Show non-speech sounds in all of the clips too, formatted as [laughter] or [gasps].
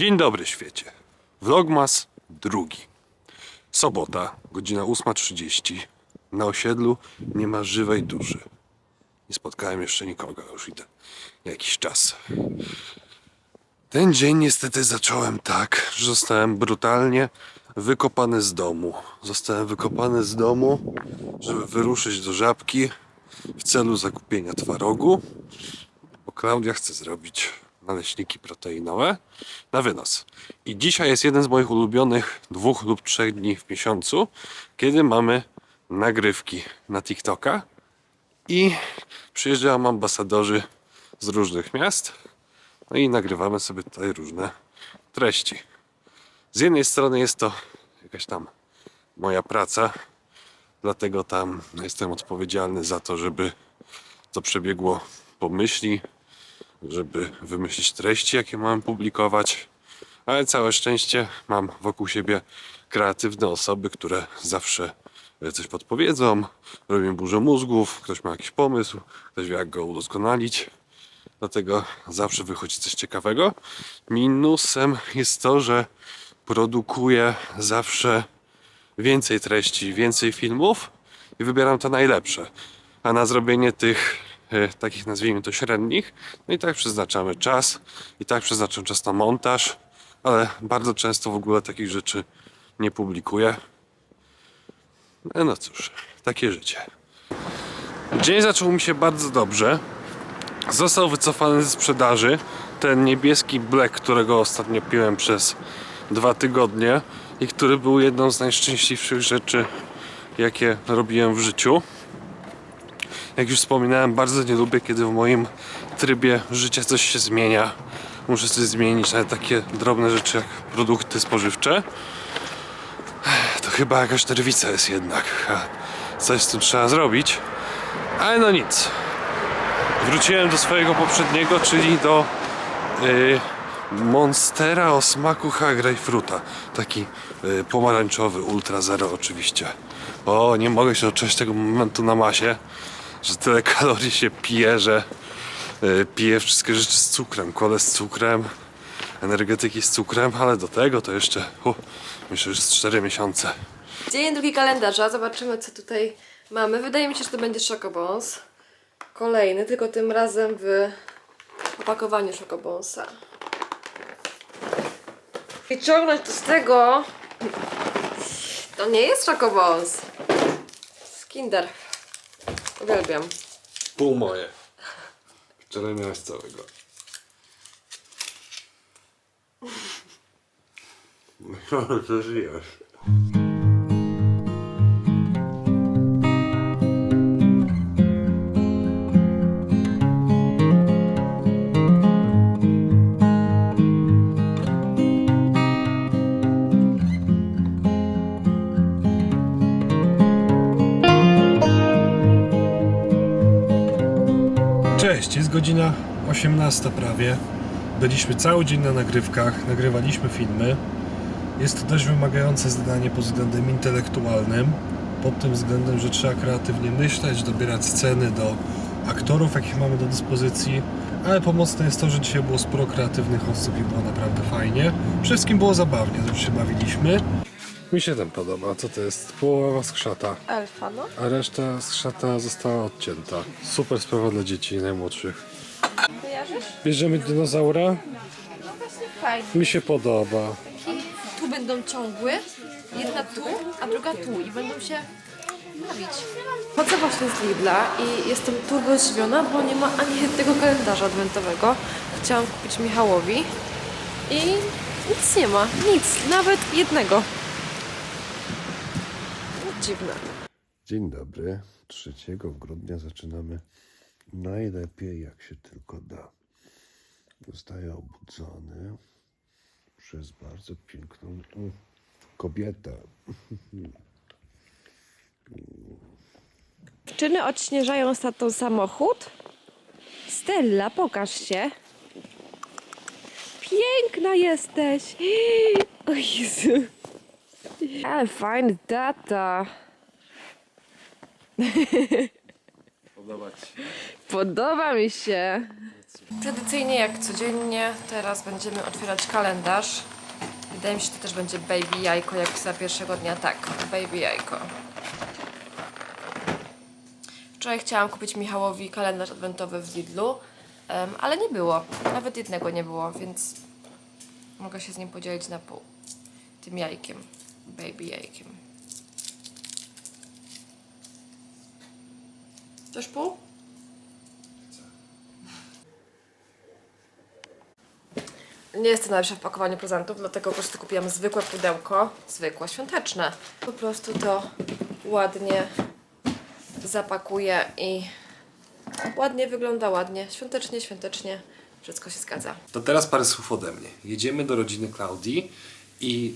Dzień dobry świecie. Vlogmas drugi. Sobota, godzina 8.30. Na osiedlu nie ma żywej duszy. Nie spotkałem jeszcze nikogo, już idę jakiś czas. Ten dzień niestety zacząłem tak, że zostałem brutalnie wykopany z domu. Zostałem wykopany z domu, żeby wyruszyć do żabki w celu zakupienia twarogu, bo Klaudia chce zrobić naleśniki proteinowe na wynos. I dzisiaj jest jeden z moich ulubionych dwóch lub trzech dni w miesiącu, kiedy mamy nagrywki na TikToka i przyjeżdżają ambasadorzy z różnych miast no i nagrywamy sobie tutaj różne treści. Z jednej strony jest to jakaś tam moja praca, dlatego tam jestem odpowiedzialny za to, żeby to przebiegło po myśli, żeby wymyślić treści, jakie mam publikować. Ale całe szczęście mam wokół siebie kreatywne osoby, które zawsze coś podpowiedzą, robią burzę mózgów, ktoś ma jakiś pomysł, ktoś wie jak go udoskonalić. Dlatego zawsze wychodzi coś ciekawego. Minusem jest to, że produkuję zawsze więcej treści, więcej filmów i wybieram to najlepsze. A na zrobienie tych e, takich nazwijmy to średnich, no i tak przeznaczamy czas, i tak przeznaczam czas na montaż, ale bardzo często w ogóle takich rzeczy nie publikuję. No, no cóż, takie życie. Dzień zaczął mi się bardzo dobrze. Został wycofany ze sprzedaży ten niebieski black, którego ostatnio piłem przez dwa tygodnie i który był jedną z najszczęśliwszych rzeczy, jakie robiłem w życiu. Jak już wspominałem, bardzo nie lubię, kiedy w moim trybie życia coś się zmienia. Muszę coś zmienić, nawet takie drobne rzeczy jak produkty spożywcze. To chyba jakaś nerwica jest jednak. Coś z tym trzeba zrobić. Ale no nic. Wróciłem do swojego poprzedniego, czyli do y, Monstera o smaku Grapefruta. Taki y, pomarańczowy, ultra zero oczywiście. O, nie mogę się doczekać tego momentu na masie, że tyle kalorii się pije, że y, piję wszystkie rzeczy z cukrem. Kole z cukrem, energetyki z cukrem, ale do tego to jeszcze, uh, myślę, że z 4 miesiące. Dzień drugi kalendarza, zobaczymy co tutaj mamy. Wydaje mi się, że to będzie szokobons. Kolejny, tylko tym razem w opakowaniu szokobonsa. Wyciągnąć to z tego. To nie jest szokobons. Skinder. Uwielbiam. Pół moje. Wczoraj miałeś całego. [laughs] Myślałem, że żyjesz. Cześć, jest godzina 18 prawie. Byliśmy cały dzień na nagrywkach, nagrywaliśmy filmy. Jest to dość wymagające zadanie pod względem intelektualnym, pod tym względem, że trzeba kreatywnie myśleć, dobierać sceny do aktorów, jakich mamy do dyspozycji, ale pomocne jest to, że dzisiaj było sporo kreatywnych osób i było naprawdę fajnie. Wszystkim było zabawnie, dobrze się bawiliśmy. Mi się ten podoba, co to jest? Połowa skrzata Elfa, no? a reszta z szata została odcięta. Super sprawa dla dzieci najmłodszych. Kojarzysz? Bierzemy dinozaura? No właśnie fajnie. Mi się podoba. Tu będą ciągły, jedna tu, a druga tu i będą się bawić. Chodzę właśnie z Lidla i jestem turbo zdziwiona, bo nie ma ani jednego kalendarza adwentowego. Chciałam kupić Michałowi i nic nie ma, nic, nawet jednego. Dziwne. Dzień dobry. 3 grudnia zaczynamy najlepiej jak się tylko da. Zostaję obudzony przez bardzo piękną kobietę. Dziewczyny odśnieżają z tatą samochód. Stella, pokaż się. Piękna jesteś. [gasps] O Jezu. Ale fajny tata. Podoba ci się. Podoba mi się. Tradycyjnie jak codziennie, teraz będziemy otwierać kalendarz. Wydaje mi się, że to też będzie baby jajko, jak za pierwszego dnia. Tak, baby jajko. Wczoraj chciałam kupić Michałowi kalendarz adwentowy w Lidlu, em, ale nie było. Nawet jednego nie było, więc mogę się z nim podzielić na pół. Tym jajkiem, baby jajkiem. Też pół? Nie jestem najlepsza w pakowaniu prezentów, dlatego po prostu kupiłam zwykłe pudełko, zwykłe, świąteczne. Po prostu to ładnie zapakuję i ładnie wygląda, ładnie, świątecznie, świątecznie, wszystko się zgadza. To teraz parę słów ode mnie. Jedziemy do rodziny Klaudii i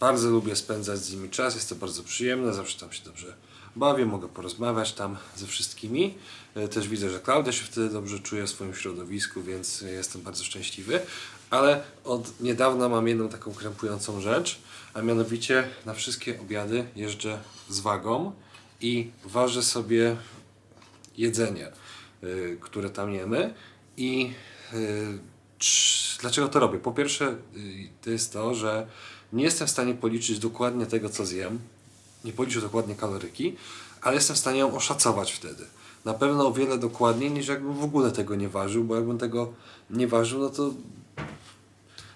bardzo lubię spędzać z nimi czas. Jest to bardzo przyjemne, zawsze tam się dobrze bawię, mogę porozmawiać tam ze wszystkimi. E, Też widzę, że Klaudia się wtedy dobrze czuje w swoim środowisku, więc jestem bardzo szczęśliwy. Ale od niedawna mam jedną taką krępującą rzecz, a mianowicie na wszystkie obiady jeżdżę z wagą i ważę sobie jedzenie, y, które tam jemy i trz- dlaczego to robię? Po pierwsze to jest to, że nie jestem w stanie policzyć dokładnie tego, co zjem, nie policzę dokładnie kaloryki, ale jestem w stanie ją oszacować wtedy. Na pewno o wiele dokładniej niż jakbym w ogóle tego nie ważył, bo jakbym tego nie ważył, no to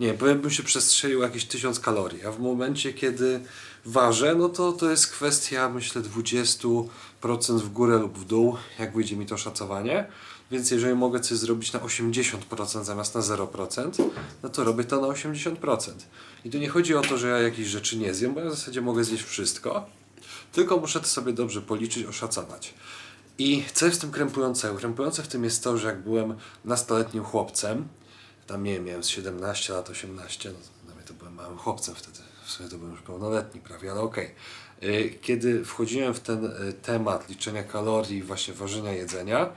nie wiem, powiem bym się przestrzelił jakieś 1000 kalorii, a w momencie, kiedy ważę, no to to jest kwestia, myślę, 20% w górę lub w dół, jak wyjdzie mi to szacowanie. Więc jeżeli mogę coś zrobić na 80% zamiast na 0%, no to robię to na 80%. I tu nie chodzi o to, że ja jakichś rzeczy nie zjem, bo ja w zasadzie mogę zjeść wszystko, tylko muszę to sobie dobrze policzyć, oszacować. I co jest w tym krępującego? Krępujące w tym jest to, że jak byłem nastoletnim chłopcem, tam nie wiem, z 17 lat, 18, no dla mnie to byłem małym chłopcem wtedy, w sumie to byłem już pełnoletni prawie, ale okej. Y, Kiedy wchodziłem w ten y, temat liczenia kalorii, właśnie ważenia jedzenia,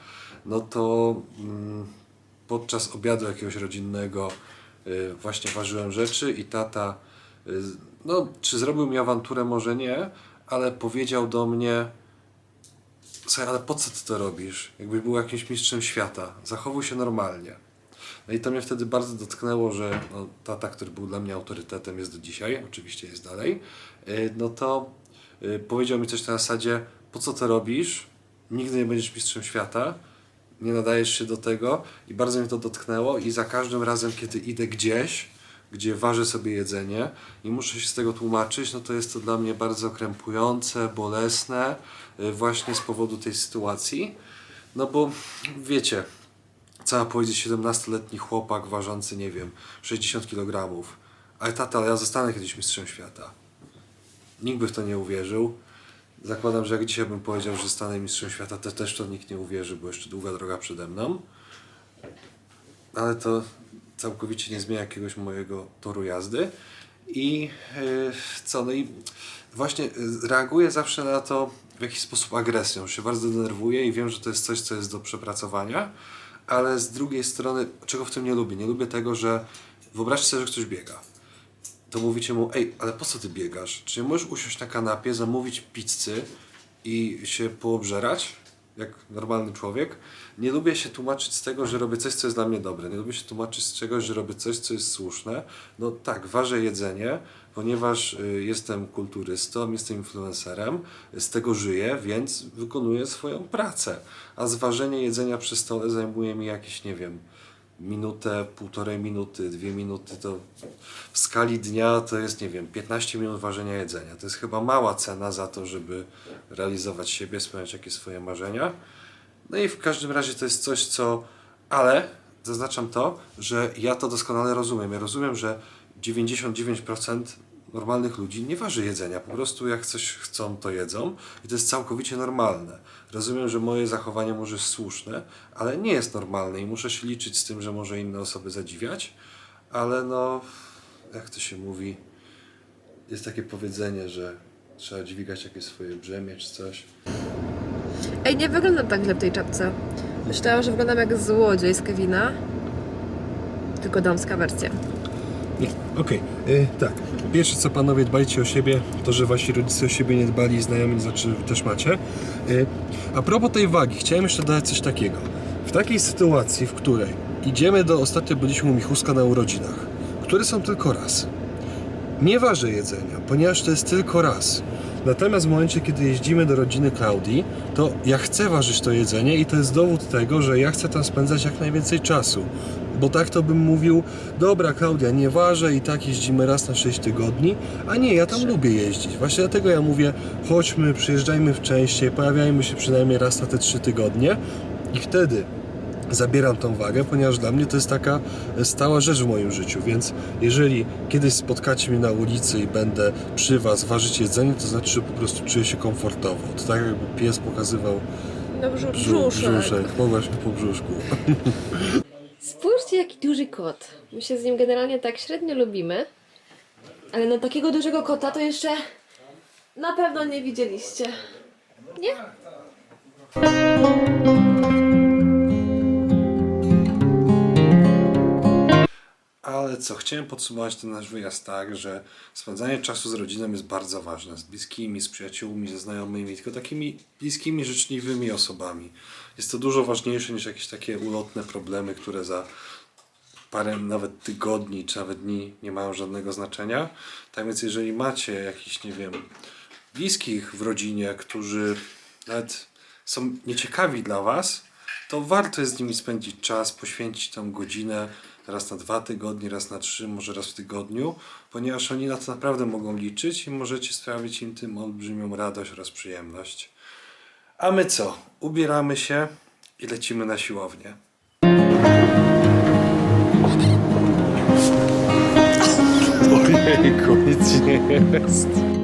no to mm, podczas obiadu jakiegoś rodzinnego y, właśnie ważyłem rzeczy i tata, y, no czy zrobił mi awanturę, może nie, ale powiedział do mnie, Słuchaj, ale po co ty to robisz? Jakbyś był jakimś mistrzem świata. Zachowuj się normalnie. No i to mnie wtedy bardzo dotknęło, że no, tata, który był dla mnie autorytetem, jest do dzisiaj, oczywiście jest dalej, yy, no to powiedział mi coś na zasadzie, po co to robisz? Nigdy nie będziesz mistrzem świata, nie nadajesz się do tego i bardzo mnie to dotknęło i za każdym razem, kiedy idę gdzieś, gdzie ważę sobie jedzenie i muszę się z tego tłumaczyć, no to jest to dla mnie bardzo krępujące, bolesne, y, właśnie z powodu tej sytuacji. No bo wiecie, cała powiedzieć 17-letni chłopak ważący, nie wiem, 60 kg. Ale tata, ja zostanę kiedyś mistrzem świata. Nikt by w to nie uwierzył. Zakładam, że jak dzisiaj bym powiedział, że zostanę mistrzem świata, to też to nikt nie uwierzy, bo jeszcze długa droga przede mną. Ale to całkowicie nie zmienia jakiegoś mojego toru jazdy. I yy, co, no i właśnie yy, reaguję zawsze na to w jakiś sposób agresją. Się bardzo denerwuję i wiem, że to jest coś, co jest do przepracowania, ale z drugiej strony, czego w tym nie lubię? Nie lubię tego, że wyobraźcie sobie, że ktoś biega to mówicie mu, ej, ale po co ty biegasz? Czy nie możesz usiąść na kanapie, zamówić pizzy i się poobżerać, jak normalny człowiek? Nie lubię się tłumaczyć z tego, że robię coś, co jest dla mnie dobre. Nie lubię się tłumaczyć z czegoś, że robię coś, co jest słuszne. No tak, ważę jedzenie, ponieważ y, jestem kulturystą, jestem influencerem, z tego żyję, więc wykonuję swoją pracę. A zważenie jedzenia przy stole zajmuje mi jakieś, nie wiem, minutę, półtorej minuty, dwie minuty, to w skali dnia to jest, nie wiem, 15 minut ważenia jedzenia. To jest chyba mała cena za to, żeby realizować siebie, spełniać jakieś swoje marzenia. No i w każdym razie to jest coś, co... Ale zaznaczam to, że ja to doskonale rozumiem. Ja rozumiem, że 99% normalnych ludzi nie waży jedzenia. Po prostu jak coś chcą, to jedzą i to jest całkowicie normalne. Rozumiem, że moje zachowanie może jest słuszne, ale nie jest normalne i muszę się liczyć z tym, że może inne osoby zadziwiać, ale no, jak to się mówi, jest takie powiedzenie, że trzeba dźwigać jakieś swoje brzemię czy coś. Ej, nie wyglądam tak źle w tej czapce. Myślałam, że wyglądam jak złodziej z Kevina. Tylko damska wersja. Nie, okej, y, tak. Pierwsze co panowie dbajcie o siebie, to że wasi rodzice o siebie nie dbali, znajomi znaczy też macie. Y, a propos tej wagi, chciałem jeszcze dodać coś takiego. W takiej sytuacji, w której idziemy do, ostatnio byliśmy u Michuska na urodzinach, które są tylko raz. Nie ważę jedzenia, ponieważ to jest tylko raz. Natomiast w momencie, kiedy jeździmy do rodziny Klaudii, to ja chcę ważyć to jedzenie i to jest dowód tego, że ja chcę tam spędzać jak najwięcej czasu. Bo tak to bym mówił, dobra Klaudia, nie ważę i tak jeździmy raz na 6 tygodni, a nie, ja tam lubię jeździć. Właśnie dlatego ja mówię, chodźmy, przyjeżdżajmy w częściej, pojawiajmy się przynajmniej raz na te 3 tygodnie i wtedy zabieram tą wagę, ponieważ dla mnie to jest taka stała rzecz w moim życiu, więc jeżeli kiedyś spotkacie mnie na ulicy i będę przy Was ważyć jedzenie, to znaczy, że po prostu czuję się komfortowo. To tak jakby pies pokazywał No brzu- brzu- brzuszek. brzuszek, po właśnie po brzuszku. Spójrzcie, jaki duży kot. My się z nim generalnie tak średnio lubimy. Ale no takiego dużego kota to jeszcze na pewno nie widzieliście. Nie? Ale co, chciałem podsumować ten nasz wyjazd tak, że spędzanie czasu z rodziną jest bardzo ważne. Z bliskimi, z przyjaciółmi, ze znajomymi, tylko takimi bliskimi, życzliwymi osobami. Jest to dużo ważniejsze niż jakieś takie ulotne problemy, które za parę nawet tygodni czy nawet dni nie mają żadnego znaczenia. Tak więc jeżeli macie jakiś, nie wiem, bliskich w rodzinie, którzy nawet są nieciekawi dla Was, to warto jest z nimi spędzić czas, poświęcić tą godzinę raz na dwa tygodnie, raz na trzy, może raz w tygodniu, ponieważ oni na to naprawdę mogą liczyć i możecie sprawić im tym olbrzymią radość oraz przyjemność. A my co? Ubieramy się i lecimy na siłownię. Ojejku, nic nie jest.